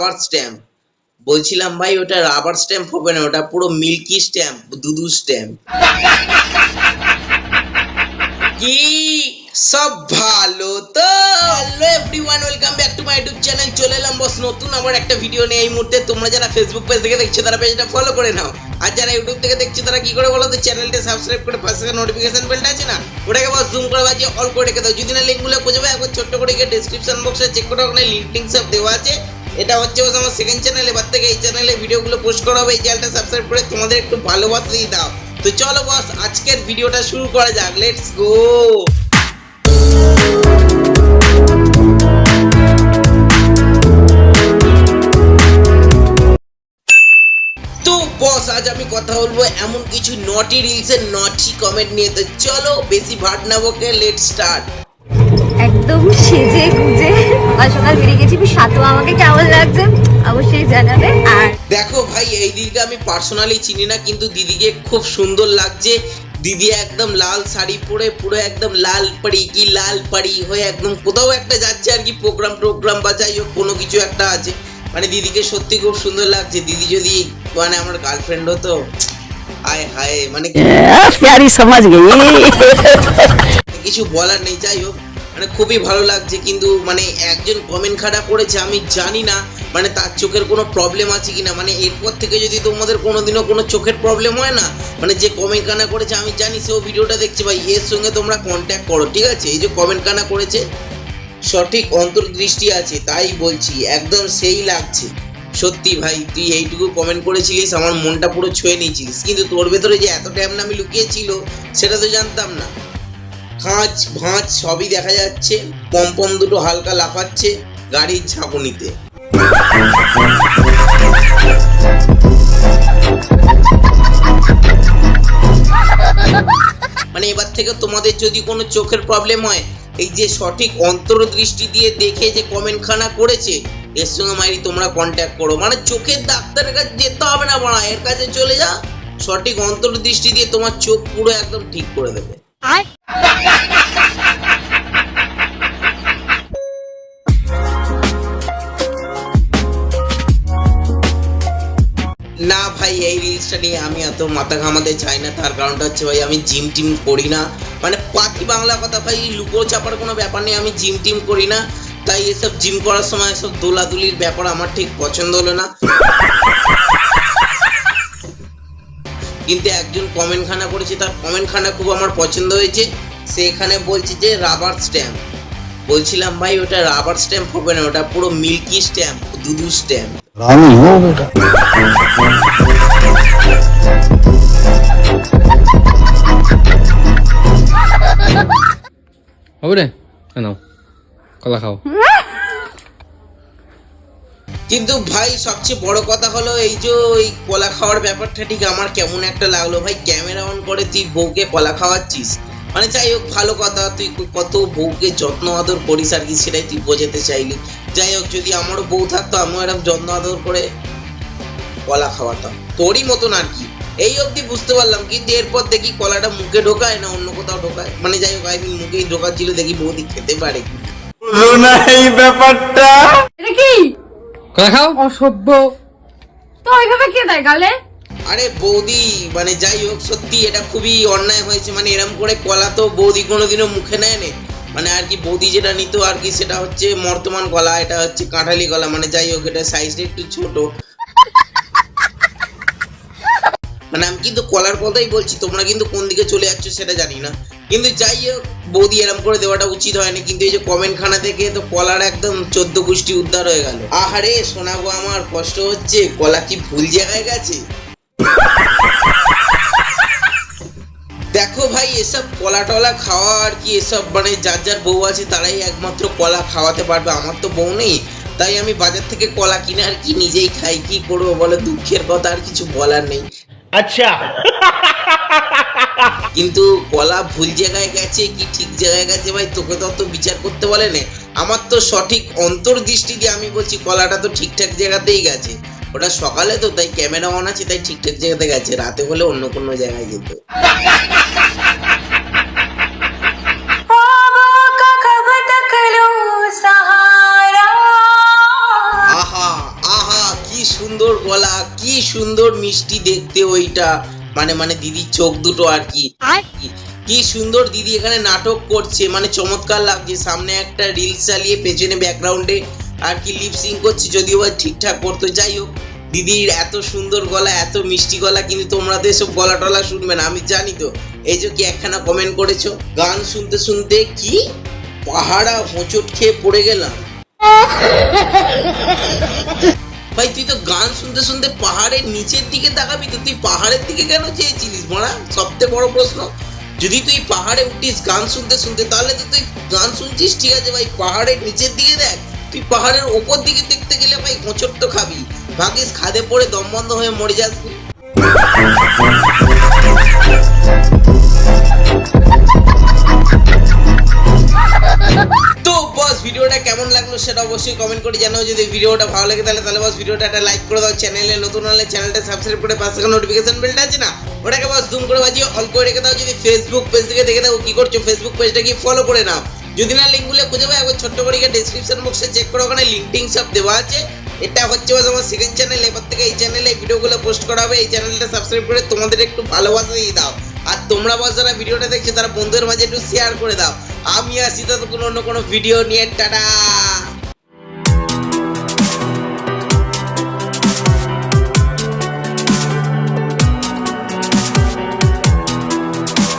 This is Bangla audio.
রাবার স্ট্যাম্প বলছিলাম, ভাই, ওটা রাবার স্ট্যাম্প হবে না, ওটা পুরো মিল্কি স্ট্যাম্প দুধু স্ট্যাম্প কি সব ভালো তো। Hello everyone welcome back to my YouTube channel চলে এলাম বস নতুন আবার একটা ভিডিও নিয়ে এই মুহূর্তে। তোমরা যারা ফেসবুক পেজ থেকে দেখছ, তারা পেজটা ফলো করে নাও। আর যারা ইউটিউব থেকে দেখছ, তারা কি করে বলো তো চ্যানেলটা সাবস্ক্রাইব করে পাশে নোটিফিকেশন বেলটা আছে না? ওটাকে বস জুম করে বাজিয়ে অল করে রেখে দাও। যদি না লিঙ্কগুলো খুঁজে পাই একবার ছোট্ট করে গিয়ে ডেসক্রিপশন বক্সে চেক করে ওখানে লিঙ্ক টিঙ্ক সব দেওয়া আছে। এটা হচ্ছে আমার সেকেন্ড চ্যানেল এবার থেকে এই চ্যানেলে ভিডিওগুলো পোস্ট করা হবে, এই চ্যানেলটা সাবস্ক্রাইব করে তোমাদের একটু ভালোবাসা দিয়ে দাও। তো চলো বস আজকের ভিডিওটা শুরু করা যাক লেটস গো বস আজ আমি কথা বলব এমন কিছু নটি রিলসের নটি কমেন্ট নিয়ে। তো চলো, বেশি ভাট না লেট স্টার্ট একদম সেজে সকাল সকাল গেছি সাতু আমাকে কেমন লাগছে অবশ্যই জানাবে। আর দেখো ভাই এই দিদিকে আমি পার্সোনালি চিনি না কিন্তু দিদিকে খুব সুন্দর লাগছে। দিদি একদম লাল শাড়ি পরে পুরো একদম লাল পাড়ি কি লাল পাড়ি হয়ে একদম কোথাও একটা যাচ্ছে আর কি প্রোগ্রাম টোগ্রাম বা যাই হোক কোনো কিছু একটা আছে। মানে দিদিকে সত্যি খুব সুন্দর লাগছে। দিদি যদি মানে আমার গার্লফ্রেন্ড হতো আয় হায় মানে কিছু বলার নেই যাই হোক। মানে খুবই ভালো লাগছে, কিন্তু মানে একজন কমেন্ট খাড়া করেছে, আমি জানি না মানে তার চোখের কোনো প্রবলেম আছে কিনা। মানে এরপর থেকে যদি তোমাদের কোনোদিনও কোনো চোখের প্রবলেম হয় না মানে যে কমেন্ট কানা করেছে, আমি জানি সেও ভিডিওটা দেখছে, ভাই, এর সঙ্গে তোমরা কন্ট্যাক্ট করো, ঠিক আছে? এই যে কমেন্ট কানা করেছে, সঠিক অন্তর্দৃষ্টি আছে, তাই বলছি, একদম সেই লাগছে। সত্যি ভাই, তুই এইটুকু কমেন্ট করেছিলিস, আমার মনটা পুরো ছুঁয়ে নিয়েছিলিস। কিন্তু তোর ভেতরে যে এত টাইম আমি লুকিয়েছিল সেটা তো জানতাম না। খাঁচ ভাঁজ সবই দেখা যাচ্ছে। পম্পম দুটো হালকা লাফাচ্ছে গাড়ির ঝাঁকুনিতে। মানে এবার থেকে তোমাদের যদি কোনো চোখের প্রবলেম হয়, এই যে সঠিক অন্তর্দৃষ্টি দিয়ে দেখে যে কমেন্টখানা করেছে, এর সঙ্গে মাইরি তোমরা কন্ট্যাক্ট করো। মানে চোখের ডাক্তারের কাছে যেতে হবে না বাড়া, এর কাছে চলে যা সঠিক অন্তর্দৃষ্টি দিয়ে তোমার চোখ পুরো একদম ঠিক করে দেবে। না ভাই, এই রিলসটা নিয়ে আমি এত মাথা ঘামাতে চাই না। তার কারণটা হচ্ছে ভাই, আমি জিম টিম করি না। মানে পাখি বাংলা কথা ভাই লুকো চাপার কোনো ব্যাপার নেই, আমি জিম টিম করি না। তাই এসব জিম করার সময় এসব দোলাদুলির ব্যাপার আমার ঠিক পছন্দ হলো না। কিন্তু একজন কমেন্ট খানা করেছে তার কমেন্ট খানা খুব আমার পছন্দ হয়েছে। সেখানে বলছে যে রাবার স্ট্যাম্প। বলছিলাম ভাই ওটা রাবার স্ট্যাম্প হবে না ওটা পুরো মিল্কি স্ট্যাম্প দুধু স্ট্যাম্প। হ্যাঁ, হবে রে? কেন কলা খাও। কিন্তু ভাই সবচেয়ে বড় কথা হলো এই যে ওই কলা খাওয়ার ব্যাপারটা ঠিক আমার কেমন একটা লাগল ভাই। ক্যামেরা অন করে তুই বউকে কলা খাওয়াচ্ছিস? মানে যাই হোক ভালো কথা তুই কত বউকে যত্ন আদর করিস আর কি সেটাই তুই বোঝাতে চাইলি। যাই হোক যদি আমারও বউ থাকতো আমিও এরকম যত্ন আদর করে কলা খাওয়াতাম। তোরই মতন আর কি। এই অবধি বুঝতে পারলাম কিন্তু এরপর দেখি কলাটা মুখে ঢোকায় না অন্য কোথাও ঢোকায়। মানে যাই হোক আমি মুখেই ঢোকাচ্ছিল দেখি বৌদি খেতে পারে কি এটা কি কলা খাও। অসভ্য। তো ওইভাবে কে দেয় গালে? আরে বৌদি মানে যাই হোক সত্যি এটা খুবই অন্যায় হয়েছে। মানে এরম করে কলা তো বৌদি কোনোদিনও মুখে নেয় নে মানে আর কি বৌদি যেটা নিত আর কি সেটা হচ্ছে বর্তমান কলা এটা হচ্ছে কাঁঠালি কলা। মানে যাই হোক এটা সাইজটা একটু ছোট। মানে আমি কিন্তু কলার কথাই বলছি, তোমরা কিন্তু কোন দিকে চলে যাচ্ছ সেটা জানি না। কিন্তু যাই হোক, বৌদি এরম করে দেওয়াটা উচিত হয়নি, কিন্তু এই যে কমেন্ট খানা থেকে তো কলার একদম চোদ্দ গোষ্ঠী উদ্ধার হয়ে গেল। আহারে শোনাবো আমার, কষ্ট হচ্ছে, কলা কি ভুল জায়গায় গেছে? দেখো ভাই, এসব কলা টলা খাওয়া আর কি, এসব মানে যার যার বউ আছে তারাই একমাত্র কলা খাওয়াতে পারবে, আমার তো বউ নেই। তাই আমি বাজার থেকে কলা কিনে আর কি নিজেই খাই, কি করব বলে, দুঃখের কথা আর কিছু বলার নেই। আচ্ছা। কিন্তু গলা ভুল জায়গায় গেছে কি ঠিক জায়গায় গেছে ভাই, তোকে তো অত বিচার করতে বলে না আমার তো সঠিক অন্তর্দৃষ্টি দিয়ে আমি বলছি, কলাটা তো ঠিকঠাক জায়গাতেই গেছে। ওটা সকালে তো, তাই ক্যামেরা অন আছে, তাই ঠিকঠাক জায়গাতে গেছে। রাতে হলে অন্য কোনো জায়গায় যেত। মিষ্টি দেখতে ওইটা। মানে মানে দিদির চোখ দুটো আর কি। কি সুন্দর দিদি এখানে নাটক করছে। মানে চমৎকার লাগছে। সামনে একটা রিলস চালিয়ে পেছনে ব্যাকগ্রাউন্ডে আর কি লিপসিং করছে। যদিও বা ঠিকঠাক করতে। যাই হোক দিদির এত সুন্দর গলা এত মিষ্টি গলা কিন্তু তোমরা তো এসব গলা টলা শুনবে না। আমি জানি তো। এই যে কি একখানা কমেন্ট করেছ? গান শুনতে শুনতে কি পাহাড়া হোঁচট খেয়ে পড়ে গেলাম। ভাই, তুই তো গান শুনতে শুনতে পাহাড়ের নিচের দিকে তাকাবি তো তুই পাহাড়ের দিকে কেন চেয়েছিলিস মারা? সবচেয়ে বড় প্রশ্ন। যদি তুই পাহাড়ে উঠিস গান শুনতে শুনতে, তাহলে তো তুই গান শুনছিস, ঠিক আছে ভাই, পাহাড়ের নিচের দিকে দেখ। তুই পাহাড়ের ওপর দিকে দেখতে গেলে ভাই হোঁচট তো খাবি। ভাগিস খাদে পড়ে দম বন্ধ হয়ে মরে যাস ভিডিওটা কেমন লাগল সেটা অবশ্যই কমেন্ট করে জানাও। যদি ভিডিওটা ভালো লাগে তাহলে তাহলে বস ভিডিওটা একটা লাইক করে দাও। চ্যানেলে নতুন হলে চ্যানেলটা সাবস্ক্রাইব করে পাশে থাকা নোটিফিকেশন বেলটা আছে না? ওটাকে বস জুম করে বাজিয়ে অল করে রেখে দাও। যদি ফেসবুক পেজ থেকে দেখে দাও কি করছ? ফেসবুক পেজটা কি ফলো করে নাও। যদি না লিঙ্কগুলো খুঁজে পাই একবার ছোট্ট করে ডেসক্রিপশন বক্সে চেক করো। ওখানে লিঙ্ক টিঙ্ক সব দেওয়া আছে। এটা হচ্ছে বস আমার সেকেন্ড চ্যানেল এবার থেকে এই চ্যানেলে ভিডিওগুলো পোস্ট করা হবে। এই চ্যানেলটা সাবস্ক্রাইব করে তোমাদের একটু ভালোবাসা দিয়ে দাও। আর তোমরা বস যারা ভিডিওটা দেখছ, তারা বন্ধুদের মাঝে একটু শেয়ার করে দাও। আমি আসি তো কোনো অন্য কোনো ভিডিও নিয়ে টাটা!